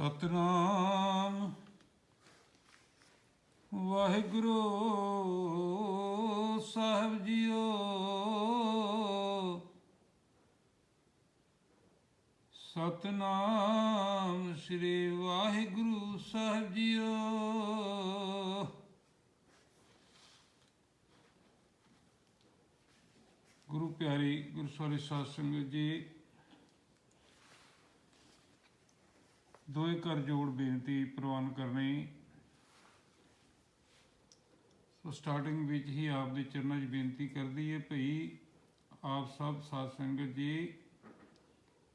ਸਤਨਾਮ। ਵਾਹਿਗੁਰੂ ਸਾਹਿਬ ਜੀਓ। ਸਤਨਾਮ ਸ੍ਰੀ ਵਾਹਿਗੁਰੂ ਸਾਹਿਬ ਜੀਓ। ਗੁਰੂ ਪਿਆਰੀ ਗੁਰਸਵਾਰੀ ਸਾਧ ਸੰਗਤ ਜੀ ਦੋਏ ਕਰ ਜੋੜ ਬੇਨਤੀ ਪ੍ਰਵਾਨ ਕਰਨੀ। ਸੋ ਸਟਾਰਟਿੰਗ ਵਿੱਚ ਹੀ ਆਪ ਦੇ ਚਰਨਾਂ 'ਚ ਬੇਨਤੀ ਕਰਦੀ ਹੈ ਭਈ ਆਪ ਸਭ ਸਾਧ ਸੰਗਤ ਜੀ,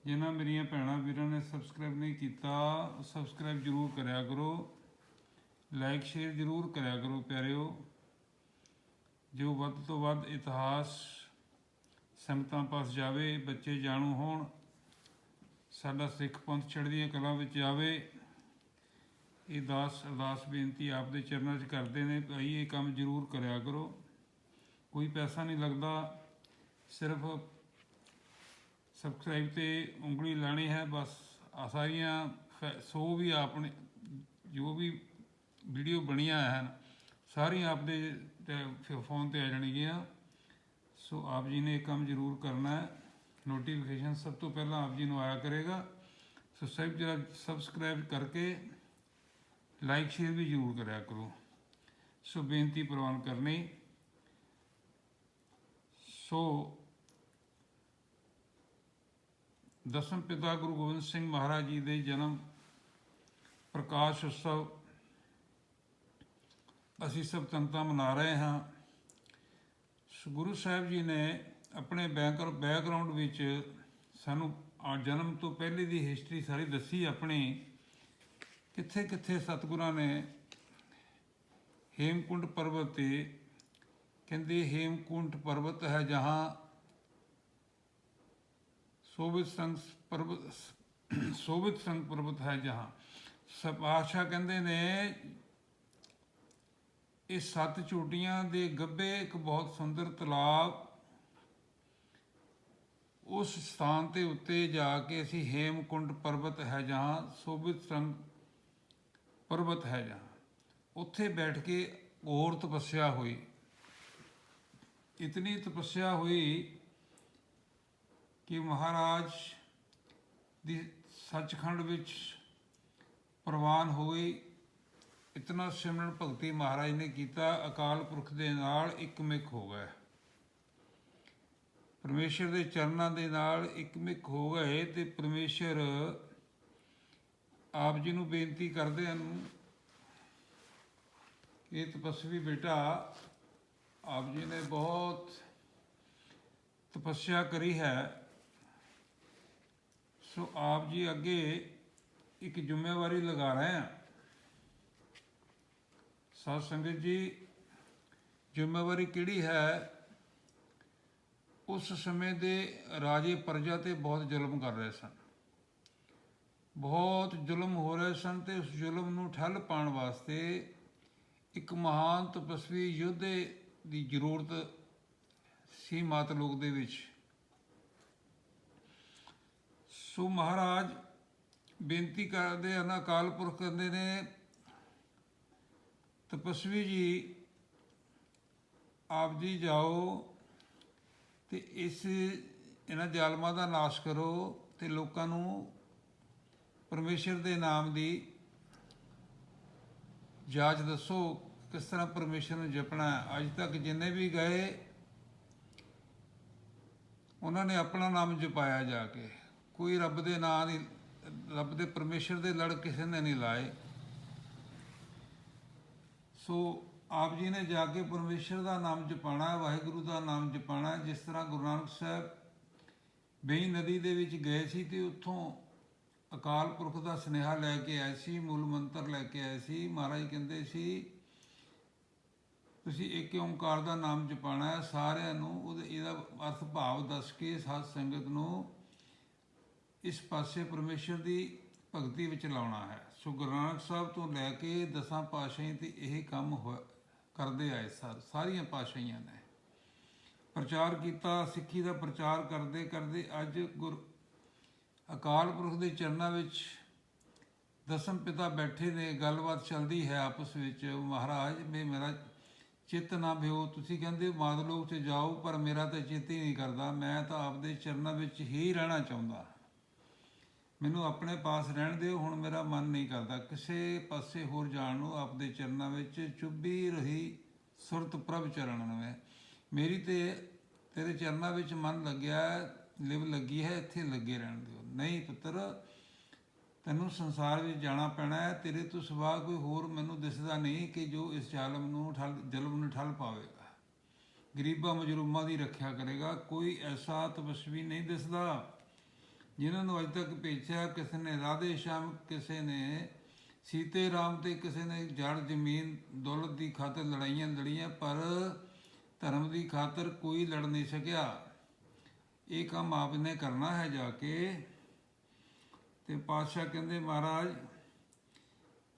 ਜਿਨ੍ਹਾਂ ਮੇਰੀਆਂ ਭੈਣਾਂ ਵੀਰਾਂ ਨੇ ਸਬਸਕ੍ਰਾਈਬ ਨਹੀਂ ਕੀਤਾ ਸਬਸਕ੍ਰਾਈਬ ਜ਼ਰੂਰ ਕਰਿਆ ਕਰੋ। ਲਾਈਕ ਸ਼ੇਅਰ ਜ਼ਰੂਰ ਕਰਿਆ ਕਰੋ ਪਿਆਰਿਓ। ਜੋ ਵੱਧ ਤੋਂ ਵੱਧ ਇਤਿਹਾਸ ਸੰਗਤਾਂ ਪਾਸ ਜਾਵੇ, ਬੱਚੇ ਜਾਣੂ ਹੋਣ ਸਾਡਾ ਸਿੱਖ ਪੰਥ ਛੜਦੀਆਂ ਕਲਾ ਵਿੱਚ ਆਵੇ, ਇਹ ਦਾਸ, ਅਰਦਾਸ ਬੇਨਤੀ ਆਪ ਦੇ ਚਰਨਾਂ 'ਚ ਕਰਦੇ ਨੇ, ਭਾਈ ਇਹ ਕੰਮ ਜ਼ਰੂਰ ਕਰਿਆ ਕਰੋ। ਕੋਈ ਪੈਸਾ ਨਹੀਂ ਲੱਗਦਾ, ਸਿਰਫ ਸਬਸਕ੍ਰਾਈਬ ਤੇ ਉਂਗਲੀ ਲਾਣੀ ਹੈ, ਬਸ ਆ ਸਾਰੀਆਂ ਫੈ- ਸੋ ਵੀ ਆਪਣੇ, ਜੋ ਵੀ ਵੀਡੀਓ ਬਣੀਆਂ ਹਨ, ਸਾਰੀਆਂ ਆਪਦੇ ਤੇ ਫੋਨ ਤੇ ਆ ਜਾਣਗੀਆਂ। ਸੋ ਆਪ ਜੀ ਨੇ ਇਹ ਕੰਮ ਜ਼ਰੂਰ ਕਰਨਾ ਹੈ। ਨੋਟੀਫਿਕੇਸ਼ਨ ਸਭ ਤੋਂ ਪਹਿਲਾਂ ਆਪ ਜੀ ਨੂੰ ਆਇਆ ਕਰੇਗਾ। ਸੋ ਸਭ ਜਰਾ ਸਬਸਕ੍ਰਾਈਬ ਕਰਕੇ ਲਾਈਕ ਸ਼ੇਅਰ ਵੀ ਜ਼ਰੂਰ ਕਰਿਆ ਕਰੋ। ਸੋ ਬੇਨਤੀ ਪ੍ਰਵਾਨ ਕਰਨੀ। ਸੋ ਦਸਮ ਪਿਤਾ ਗੁਰੂ ਗੋਬਿੰਦ ਸਿੰਘ ਮਹਾਰਾਜ ਜੀ ਦੇ ਜਨਮ ਪ੍ਰਕਾਸ਼ ਉਤਸਵ ਅਸੀਂ ਸਭ ਤਨਤਾ ਮਨਾ ਰਹੇ ਹਾਂ। ਸੋ ਗੁਰੂ ਸਾਹਿਬ ਜੀ ਨੇ ਆਪਣੇ ਬੈਕਰ ਬੈਕਗ੍ਰਾਉਂਡ ਵਿੱਚ ਸਾਨੂੰ ਜਨਮ ਤੋਂ ਪਹਿਲੇ ਦੀ ਹਿਸਟਰੀ ਸਾਰੀ ਦੱਸੀ ਆਪਣੀ। ਕਿੱਥੇ ਕਿੱਥੇ ਸਤਿਗੁਰਾਂ ਨੇ ਹੇਮਕੁੰਡ ਪਰਬਤ ਤੇ ਕਹਿੰਦੇ ਹੇਮਕੁੰਡ ਪਰਬਤ ਹੈ ਜਹਾਂ ਸੋਭਿਤ ਸੰਗ ਪਰਬਤ ਸੋਭਿਤ ਸੰਗ ਪਰਬਤ ਹੈ ਜਹਾਂ। ਸਭ ਆਸ਼ਾ ਕਹਿੰਦੇ ਨੇ ਇਹ ਸੱਤ ਚੋਟੀਆਂ ਦੇ ਗੱਬੇ ਇੱਕ ਬਹੁਤ ਸੁੰਦਰ ਤਲਾਬ ਉਸ ਸਥਾਨ ਤੇ ਉੱਤੇ ਜਾ ਕੇ ਅਸੀਂ ਹੇਮਕੁੰਡ ਪਰਬਤ ਹੈ ਜਹਾਂ, ਸੋਭਿਤ ਸੰਗ ਪਰਬਤ ਹੈ ਜਹਾਂ। ਉੱਥੇ ਬੈਠ ਕੇ ਹੋਰ ਤਪੱਸਿਆ ਹੋਈ। ਇਤਨੀ ਤਪੱਸਿਆ ਹੋਈ ਕਿ ਮਹਾਰਾਜ ਦੀ ਸੱਚਖੰਡ ਵਿੱਚ ਪ੍ਰਵਾਨ ਹੋ ਗਈ ਇਤਨਾ ਸਿਮਰਨ ਭਗਤੀ ਮਹਾਰਾਜ ਨੇ ਕੀਤਾ। ਅਕਾਲ ਪੁਰਖ ਦੇ ਨਾਲ ਇੱਕਮਿਕ ਹੋ ਗਿਆ ਪਰਮੇਸ਼ਰ ਦੇ ਚਰਨਾਂ ਦੇ ਨਾਲ ਇੱਕਮਿਕ ਹੋ ਗਏ ਤੇ ਪਰਮੇਸ਼ਰ ਆਪ ਜੀ ਨੂੰ ਬੇਨਤੀ ਕਰਦੇ ਹਨ ਇਹ ਤਪਸਵੀ ਬੇਟਾ, ਆਪ ਜੀ ਨੇ ਬਹੁਤ ਤਪੱਸਿਆ ਕਰੀ ਹੈ। ਸੋ ਆਪ ਜੀ ਅੱਗੇ ਇੱਕ ਜ਼ਿੰਮੇਵਾਰੀ ਲਗਾ ਰਹੇ ਹਾਂ। ਸਾਧ ਸੰਗਤ ਜੀ, ਜ਼ਿੰਮੇਵਾਰੀ ਕਿਹੜੀ ਹੈ? ਉਸ ਸਮੇਂ ਦੇ ਰਾਜੇ ਪ੍ਰਜਾ ਤੇ ਬਹੁਤ ਜ਼ੁਲਮ ਕਰ ਰਹੇ ਸਨ। ਬਹੁਤ ਜ਼ੁਲਮ ਹੋ ਰਹੇ ਸਨ ਤੇ ਉਸ ਜ਼ੁਲਮ ਨੂੰ ਠੱਲ ਪਾਉਣ ਵਾਸਤੇ ਇੱਕ ਮਹਾਨ ਤਪਸਵੀ ਯੋਧੇ ਦੀ ਜ਼ਰੂਰਤ ਸੀ ਮਾਤ ਲੋਕ ਦੇ ਵਿੱਚ। ਸੋ ਮਹਾਰਾਜ ਬੇਨਤੀ ਕਰਦੇ ਹਨ ਅਕਾਲ ਪੁਰਖ ਕਹਿੰਦੇ ਨੇ, ਤਪਸਵੀ ਜੀ, ਆਪ ਜੀ ਜਾਓ ਤੇ ਇਸ, ਇਹਨਾਂ ਜ਼ਾਲਮਾਂ ਦਾ ਨਾਸ਼ ਕਰੋ ਤੇ ਲੋਕਾਂ ਨੂੰ ਪਰਮੇਸ਼ਰ ਦੇ ਨਾਮ ਦੀ ਜਾਚ ਦੱਸੋ ਕਿਸ ਤਰ੍ਹਾਂ ਪਰਮੇਸ਼ਰ ਨੂੰ ਜਪਣਾ ਅੱਜ ਤੱਕ ਜਿੰਨੇ ਵੀ ਗਏ, ਉਹਨਾਂ ਨੇ ਆਪਣਾ ਨਾਮ ਜਪਾਇਆ ਜਾ ਕੇ। ਕੋਈ ਰੱਬ ਦੇ ਨਾਂ ਦੀ ਰੱਬ ਦੇ ਪਰਮੇਸ਼ਰ ਦੇ ਲੜ ਕਿਸੇ ਨੇ ਨਹੀਂ ਲਾਏ। ਸੋ ਆਪ ਜੀ ਨੇ ਜਾ ਕੇ ਪਰਮੇਸ਼ਰ ਦਾ ਨਾਮ ਜਪਾਣਾ, ਵਾਹਿਗੁਰੂ ਦਾ ਨਾਮ ਜਪਾਣਾ, ਜਿਸ ਤਰ੍ਹਾਂ ਗੁਰੂ ਨਾਨਕ ਸਾਹਿਬ ਬੇਈ ਨਦੀ ਦੇ ਵਿੱਚ ਗਏ ਸੀ ਤੇ ਉੱਥੋਂ ਅਕਾਲ ਪੁਰਖ ਦਾ ਸੁਨੇਹਾ ਲੈ ਕੇ ਆਏ ਸੀ, ਮੂਲ ਮੰਤਰ ਲੈ ਕੇ ਆਏ ਸੀ। ਮਹਾਰਾਜ ਕਹਿੰਦੇ ਸੀ, ਤੁਸੀਂ ਇੱਕ ਓੰਕਾਰ ਦਾ ਨਾਮ ਜਪਾਣਾ ਹੈ, ਸਾਰਿਆਂ ਨੂੰ ਉਹਦੇ, ਇਹਦਾ ਅਰਥ ਭਾਵ ਦੱਸ ਕੇ ਸਾਧ ਸੰਗਤ ਨੂੰ ਇਸ ਪਾਸੇ ਪਰਮੇਸ਼ਰ ਦੀ ਭਗਤੀ ਵਿੱਚ ਲਾਉਣਾ ਹੈ। ਸੋ ਗੁਰੂ ਨਾਨਕ ਸਾਹਿਬ ਤੋਂ ਲੈ ਕੇ ਦਸਾਂ ਪਾਤਸ਼ਾਹੀਆਂ ਤੇ ਇਹ ਕੰਮ ਹੋਇਆ- ਕਰਦੇ ਆਏ ਸਰ ਸਾਰੀਆਂ ਪਾਤਸ਼ਾਹੀਆਂ ਨੇ। ਪ੍ਰਚਾਰ ਕੀਤਾ, ਸਿੱਖੀ ਦਾ ਪ੍ਰਚਾਰ ਕਰਦੇ ਕਰਦੇ ਅੱਜ ਗੁਰ ਅਕਾਲ ਪੁਰਖ ਦੇ ਚਰਨਾਂ ਵਿੱਚ ਦਸਮ ਪਿਤਾ ਬੈਠੇ ਨੇ, ਗੱਲਬਾਤ ਚੱਲਦੀ ਹੈ ਆਪਸ ਵਿੱਚ ਮਹਾਰਾਜ, ਵੀ ਮੇਰਾ ਚਿੱਤ ਨਾ ਭਿਓ, ਤੁਸੀਂ ਕਹਿੰਦੇ ਮਾਦ ਲੋਕ 'ਚ ਜਾਓ, ਪਰ ਮੇਰਾ ਤਾਂ ਚਿੱਤ ਹੀ ਨਹੀਂ ਕਰਦਾ, ਮੈਂ ਤਾਂ ਆਪਦੇ ਚਰਨਾਂ ਵਿੱਚ ਹੀ ਰਹਿਣਾ ਚਾਹੁੰਦਾ। ਮੈਨੂੰ ਆਪਣੇ ਪਾਸ ਰਹਿਣ ਦਿਓ, ਹੁਣ ਮੇਰਾ ਮਨ ਨਹੀਂ ਕਰਦਾ। ਕਿਸੇ ਪਾਸੇ ਹੋਰ ਜਾਣ ਨੂੰ ਆਪਦੇ ਚਰਨਾਂ ਵਿੱਚ ਚੁੱਭੀ ਰਹੀ ਸੁਰਤ ਪ੍ਰਭ ਚਰਨ ਨਵੇਂ। ਮੇਰੀ ਤੇ ਤੇਰੇ ਚਰਨਾਂ ਵਿੱਚ ਮਨ ਲੱਗਿਆ, ਲਿਵ ਲੱਗੀ ਹੈ, ਇੱਥੇ ਲੱਗੇ ਰਹਿਣ ਦਿਓ। ਨਹੀਂ ਪੁੱਤਰ, ਤੈਨੂੰ ਸੰਸਾਰ ਵਿੱਚ ਜਾਣਾ ਪੈਣਾ ਹੈ, ਤੇਰੇ ਤੋਂ ਸਿਵਾ ਕੋਈ ਹੋਰ ਮੈਨੂੰ ਦਿਸਦਾ ਨਹੀਂ ਕਿ ਜੋ ਇਸ ਜ਼ਾਲਮ ਨੂੰ ਠੱਲ, ਜ਼ੁਲਮ ਨੂੰ ਠੱਲ ਪਾਵੇਗਾ। ਗਰੀਬਾਂ ਮਜਰੂਮਾਂ ਦੀ ਰੱਖਿਆ ਕਰੇਗਾ, ਕੋਈ ਐਸਾ ਤਪਸਵੀ ਨਹੀਂ ਦਿਸਦਾ। ਜਿਨ੍ਹਾਂ ਨੂੰ ਅਜ ਤੱਕ ਭੇਜਿਆ ਕਿਸੇ ਨੇ ਰਾਧੇ ਸ਼ਾਮ, ਕਿਸੇ ਨੇ ਸੀਤੇ ਰਾਮ ਤੇ ਕਿਸੇ ਨੇ ਜੜ ਜ਼ਮੀਨ ਦੌਲਤ ਦੀ ਖਾਤਰ ਲੜਾਈਆਂ ਲੜੀਆਂ, ਪਰ ਧਰਮ ਦੀ ਖਾਤਰ ਕੋਈ ਲੜ ਨਹੀਂ ਸਕਿਆ। ਇਹ ਕੰਮ ਆਪ ਨੇ ਕਰਨਾ ਹੈ ਜਾ ਕੇ। ਤੇ ਪਾਤਸ਼ਾਹ ਕਹਿੰਦੇ, ਮਹਾਰਾਜ,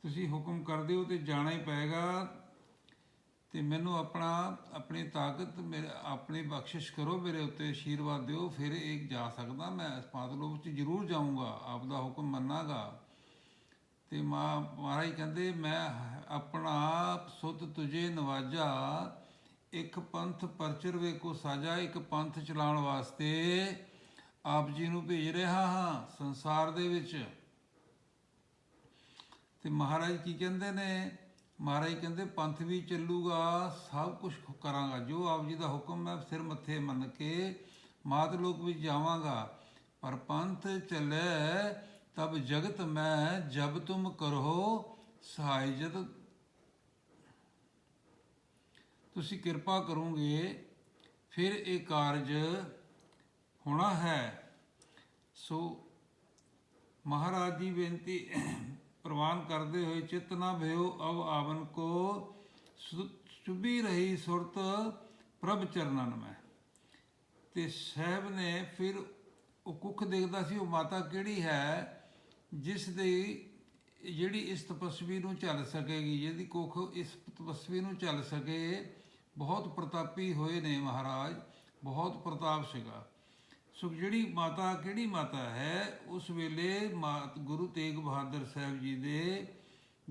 ਤੁਸੀਂ ਹੁਕਮ ਕਰ ਦਿਓ ਤੇ ਜਾਣਾ ਹੀ ਪਏਗਾ। ਤੇ ਮੈਨੂੰ ਆਪਣਾ, ਆਪਣੀ ਤਾਕਤ, ਮੇਰੇ, ਆਪਣੀ ਬਖਸ਼ਿਸ਼ ਕਰੋ ਮੇਰੇ ਉੱਤੇ ਆਸ਼ੀਰਵਾਦ ਦਿਓ, ਫਿਰ ਇਹ ਜਾ ਸਕਦਾ, ਮੈਂ ਇਸ ਪਾਤਲੋਕ ਵਿੱਚ ਜ਼ਰੂਰ ਜਾਊਂਗਾ ਆਪ ਦਾ ਹੁਕਮ ਮੰਨਾਂਗਾ। ਤੇ ਮਾਂ, ਮਹਾਰਾਜ ਕਹਿੰਦੇ, ਮੈਂ ਆਪਣਾ ਸੁਧ ਤੁਝੇ ਨਵਾਜਾ, ਇੱਕ ਪੰਥ ਪਰਚਰ ਵੇ ਕੋ ਸਾਜਾ, ਇੱਕ ਪੰਥ ਚਲਾਉਣ ਵਾਸਤੇ ਆਪ ਜੀ ਨੂੰ ਭੇਜ ਰਿਹਾ ਹਾਂ ਸੰਸਾਰ ਦੇ ਵਿੱਚ। ਤੇ ਮਹਾਰਾਜ ਕੀ ਕਹਿੰਦੇ ਨੇ? ਮਹਾਰਾਜ ਕਹਿੰਦੇ, ਪੰਥ ਵੀ ਚੱਲੂਗਾ, ਸਭ ਕੁਝ ਕਰਾਂਗਾ। ਜੋ ਆਪ ਜੀ ਦਾ ਹੁਕਮ ਹੈ, ਸਿਰ ਮੱਥੇ ਮੰਨ ਕੇ ਮਾਤ ਲੋਕ ਵਿੱਚ ਜਾਵਾਂਗਾ। ਪਰ ਪੰਥ ਚੱਲੇ, ਤਬ ਜਗਤ ਮੈਂ ਜਬ ਤੁਮ ਕਰੋ ਸਹਾਇ ਜਦ। ਤੁਸੀਂ ਕਿਰਪਾ ਕਰੋਗੇ, ਫਿਰ ਇਹ ਕਾਰਜ ਹੋਣਾ ਹੈ। ਸੋ ਮਹਾਰਾਜ ਦੀ ਬੇਨਤੀ ਪ੍ਰਵਾਨ ਕਰਦੇ ਹੋਏ ਚਿਤ ਨਾ ਭਇਓ, ਅਵ ਆਵਨ ਕੋ ਸੁ- ਰਹੀ ਸੁਰਤ ਪ੍ਰਭ ਚਰਨਨ ਮੈਂ। ਤੇ ਸਾਹਿਬ ਨੇ ਫਿਰ ਉਹ ਕੁੱਖ ਦੇਖਦਾ ਸੀ, ਉਹ ਮਾਤਾ ਕਿਹੜੀ ਹੈ, ਜਿਸ ਦੀ ਜਿਹੜੀ ਇਸ ਤਪਸਵੀ ਨੂੰ ਚੱਲ ਸਕੇਗੀ, ਜਿਹਦੀ ਕੁੱਖ ਇਸ ਤਪਸਵੀ ਨੂੰ ਚੱਲ ਸਕੇ, ਬਹੁਤ ਪ੍ਰਤਾਪੀ ਹੋਏ ਨੇ ਮਹਾਰਾਜ, ਬਹੁਤ ਪ੍ਰਤਾਪ ਸੀਗਾ। ਸੋ ਜਿਹੜੀ ਮਾਤਾ, ਕਿਹੜੀ ਮਾਤਾ ਹੈ? ਉਸ ਵੇਲੇ ਮਾਤ ਗੁਰੂ ਤੇਗ ਬਹਾਦਰ ਸਾਹਿਬ ਜੀ ਦੇ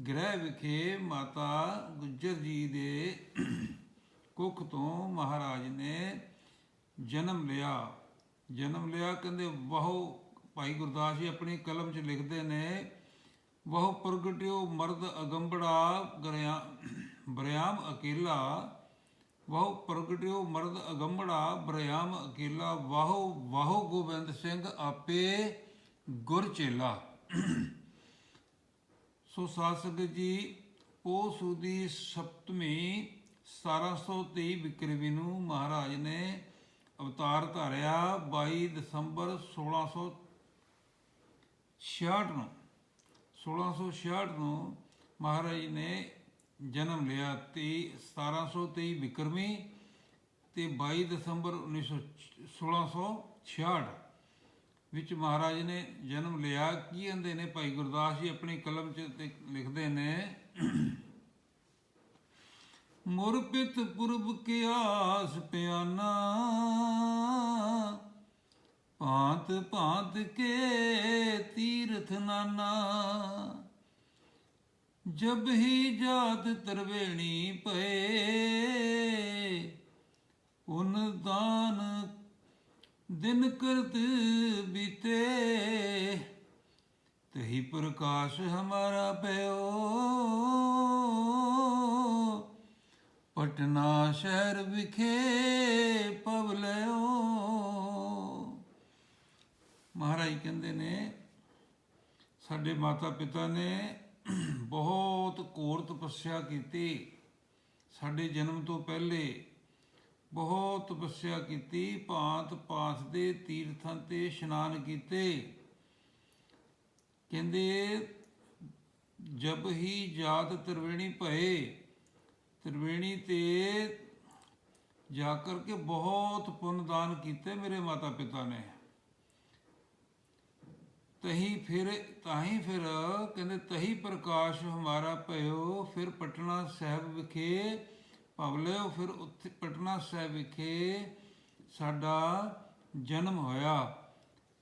ਗ੍ਰਹਿ ਵਿਖੇ ਮਾਤਾ ਗੁੱਜਰ ਜੀ ਦੇ ਕੁੱਖ ਤੋਂ ਮਹਾਰਾਜ ਨੇ ਜਨਮ ਲਿਆ। ਜਨਮ ਲਿਆ ਕਹਿੰਦੇ ਬਹੁ ਭਾਈ ਗੁਰਦਾਸ ਜੀ ਆਪਣੀ ਕਲਮ 'ਚ ਲਿਖਦੇ ਨੇ ਬਹੁ ਪ੍ਰਗਟਿਓ ਮਰਦ ਅਗੰਬੜਾ ਗਰਿਆ, ਬਰਿਆਮ ਅਕੇਲਾ ਵਾਹ ਪ੍ਰਗਟਿਓ ਮਰਦ ਅਗੰਬੜਾ ਬਰਿਆਮ ਅਕੇਲਾ, ਵਾਹੋ ਵਾਹੋ ਗੋਬਿੰਦ ਸਿੰਘ ਆਪੇ ਗੁਰ ਚੇਲਾ। ਸੋ ਸਾਧ ਸੰਗਤ ਜੀ ਪੋ ਸੂਦੀ ਸਪਤਮੀ 1723 ਵਿਕਰਮੀ ਨੂੰ ਮਹਾਰਾਜ ਨੇ ਅਵਤਾਰ ਧਾਰਿਆ 22 ਦਸੰਬਰ 1666 ਨੂੰ। 1666 ਨੂੰ ਮਹਾਰਾਜ ਨੇ ਜਨਮ ਲਿਆ ਤੇ 1723 ਵਿਕਰਮੀ ਤੇ 22 ਦਸੰਬਰ 1900 1666 ਵਿੱਚ ਮਹਾਰਾਜ ਨੇ ਜਨਮ ਲਿਆ। ਕੀ ਕਹਿੰਦੇ ਨੇ? ਭਾਈ ਗੁਰਦਾਸ ਜੀ ਆਪਣੀ ਕਲਮ 'ਚ ਲਿਖਦੇ ਨੇ ਮੁਰਪਿਤ ਪੁਰਬ ਕੇ ਆਸ ਪਿਆਨਾ, ਭਾਂਤ ਭਾਂਤ ਕੇ ਤੀਰਥ ਨਾਨਾ। ਜਬ ਹੀ ਜਾਤ ਤਰਵੇਣੀ ਪਏ ਉਨ ਦਾਨ ਦਿਨ ਕਰਤ ਬੀਤੇ। ਤਹੀ ਪ੍ਰਕਾਸ਼ ਹਮਾਰਾ ਪਿਓ ਪਟਨਾ ਸ਼ਹਿਰ ਵਿਖੇ ਪਵ ਲਿਓ ਮਹਾਰਾਜ ਕਹਿੰਦੇ ਨੇ, ਸਾਡੇ ਮਾਤਾ ਪਿਤਾ ਨੇ ਬਹੁਤ ਘੋਰ ਤਪੱਸਿਆ ਕੀਤੀ। ਸਾਡੇ ਜਨਮ ਤੋਂ ਪਹਿਲੇ ਬਹੁਤ ਤਪੱਸਿਆ ਕੀਤੀ, ਭਾਂਤ ਭਾਂਤ ਦੇ ਤੀਰਥਾਂ ਤੇ ਇਸ਼ਨਾਨ ਕੀਤੇ। ਕਹਿੰਦੇ, ਜਬ ਹੀ ਜਾਤ ਤਰਵੇਣੀ ਭਏ, ਤਰਵੇਣੀ ਤੇ ਜਾ ਕਰਕੇ ਬਹੁਤ ਪੁੰਨ ਦਾਨ ਕੀਤੇ ਮੇਰੇ ਮਾਤਾ ਪਿਤਾ ਨੇ। ਤਹੀ ਫਿਰ, ਤਾਹੀ ਫਿਰ ਕਹਿੰਦੇ ਤਹੀ ਪ੍ਰਕਾਸ਼ ਹਮਾਰਾ ਭਇਓ, ਫਿਰ ਪਟਨਾ ਸਾਹਿਬ ਵਿਖੇ ਭਵਲਿਓ ਫਿਰ ਉੱਥੇ ਪਟਨਾ ਸਾਹਿਬ ਵਿਖੇ ਸਾਡਾ ਜਨਮ ਹੋਇਆ।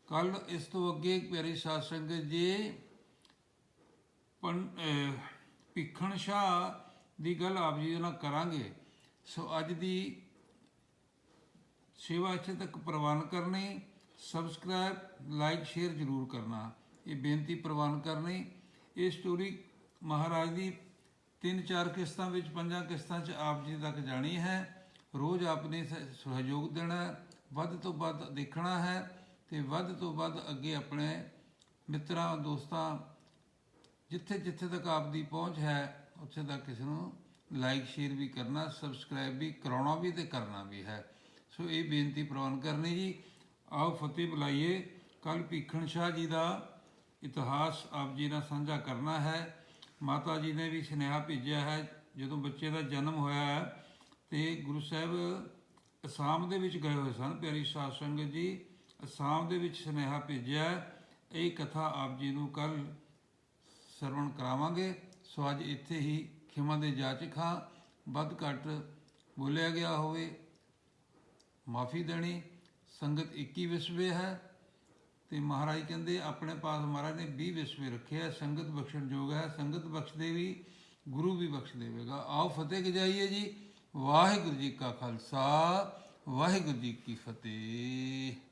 ਕੱਲ ਇਸ ਤੋਂ ਅੱਗੇ ਪਿਆਰੀ ਸਾਧ ਸੰਗਤ ਜੀ, ਪੰ, ਅਹ, ਭੀਖਣ ਸ਼ਾਹ ਦੀ ਗੱਲ ਆਪ ਜੀ ਦੇ ਨਾਲ ਕਰਾਂਗੇ। ਸੋ ਅੱਜ ਦੀ ਸੇਵਾ ਇੱਥੇ ਤੱਕ ਪ੍ਰਵਾਨ ਕਰਨੀ। ਸਬਸਕ੍ਰਾਈਬ ਲਾਈਕ ਸ਼ੇਅਰ ਜ਼ਰੂਰ ਕਰਨਾ। ਇਹ ਬੇਨਤੀ ਪ੍ਰਵਾਨ ਕਰਨੀ। ਇਹ ਸਟੋਰੀ ਮਹਾਰਾਜ ਦੀ ਤਿੰਨ ਚਾਰ ਕਿਸ਼ਤਾਂ ਵਿੱਚ, ਪੰਜਾਂ ਕਿਸ਼ਤਾਂ 'ਚ ਆਪ ਜੀ ਤੱਕ ਜਾਣੀ ਹੈ। ਰੋਜ਼ ਆਪਨੇ ਸ- ਸਹਿਯੋਗ ਦੇਣਾ ਵੱਧ ਤੋਂ ਵੱਧ ਦੇਖਣਾ ਹੈ ਤੇ ਵੱਧ ਤੋਂ ਵੱਧ ਅੱਗੇ ਆਪਣੇ ਮਿੱਤਰਾਂ, ਦੋਸਤਾਂ ਜਿੱਥੇ ਜਿੱਥੇ ਤੱਕ ਆਪ ਦੀ ਪਹੁੰਚ ਹੈ, ਉੱਥੇ ਤੱਕ ਕਿਸੇ ਨੂੰ ਲਾਈਕ ਸ਼ੇਅਰ ਵੀ ਕਰਨਾ ਸਬਸਕ੍ਰਾਈਬ ਵੀ ਕਰਾਉਣਾ ਵੀ ਤੇ ਕਰਨਾ ਵੀ ਹੈ। ਸੋ ਇਹ ਬੇਨਤੀ ਪ੍ਰਵਾਨ ਕਰਨੀ ਜੀ। ਆਓ ਫਤਿਹ ਬੁਲਾਈਏ। ਕੱਲ ਭੀਖਣ ਸ਼ਾਹ ਜੀ ਦਾ ਇਤਿਹਾਸ ਆਪ ਜੀ ਨਾਲ ਸਾਂਝਾ ਕਰਨਾ ਹੈ। ਮਾਤਾ ਜੀ ਨੇ ਵੀ ਸੁਨੇਹਾ ਭੇਜਿਆ ਹੈ, ਜਦੋਂ ਬੱਚੇ ਦਾ ਜਨਮ ਹੋਇਆ ਹੈ, ਤੇ ਗੁਰੂ ਸਾਹਿਬ ਅਸਾਮ ਦੇ ਵਿੱਚ ਗਏ ਹੋਏ ਸਨ, ਪਿਆਰੀ ਸਾਧ ਸੰਗਤ ਜੀ, ਅਸਾਮ ਦੇ ਵਿੱਚ ਸੁਨੇਹਾ ਭੇਜਿਆ ਇਹ ਕਥਾ ਆਪ ਜੀ ਨੂੰ ਕੱਲ ਸਰਵਣ ਕਰਾਵਾਂਗੇ। ਸੋ ਅੱਜ ਇੱਥੇ ਹੀ ਖਿਮਾ ਦੇ ਜਾਚਕ ਹਾਂ ਵੱਧ ਘੱਟ ਬੋਲਿਆ ਗਿਆ ਹੋਵੇ, ਮਾਫੀ ਦੇਣੀ। ਸੰਗਤ 21 ਵਿਸਵੇ ਹੈ ਤੇ ਮਹਾਰਾਜ ਕਹਿੰਦੇ ਆਪਣੇ ਪਾਸ ਮਹਾਰਾਜ ਨੇ 20 ਵਿਸਵੇ ਰੱਖੇ ਹੈ, ਸੰਗਤ ਬਖਸ਼ਣ ਯੋਗ ਹੈ, ਸੰਗਤ ਬਖਸ਼ ਦੇਵੀ ਗੁਰੂ ਵੀ ਬਖਸ਼ ਦੇਵੇਗਾ। ਆਓ ਫਤਿਹ ਗਜਾਈਏ ਜੀ? ਵਾਹਿਗੁਰੂ ਜੀ ਕਾ ਖਾਲਸਾ, ਵਾਹਿਗੁਰੂ ਜੀ ਕੀ ਫਤਿਹ।